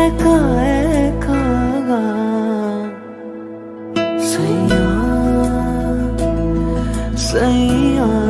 একা একা সৈয়া সৈয়া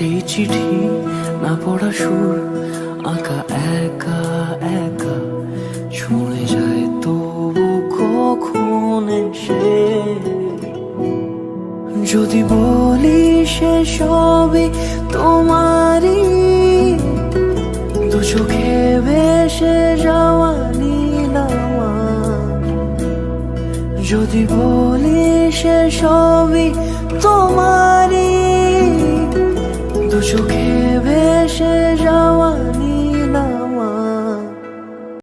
সেই চিঠি না পড়া সুর, আঁকা একা একা ছুঁড়ে যায় তবু কখন সে যদি বলি সে সবই তোমারই, দু চোখে ভেসে যাওয়া যদি বলি সে সবই তোমারই দু চোখে ভেসে যাও।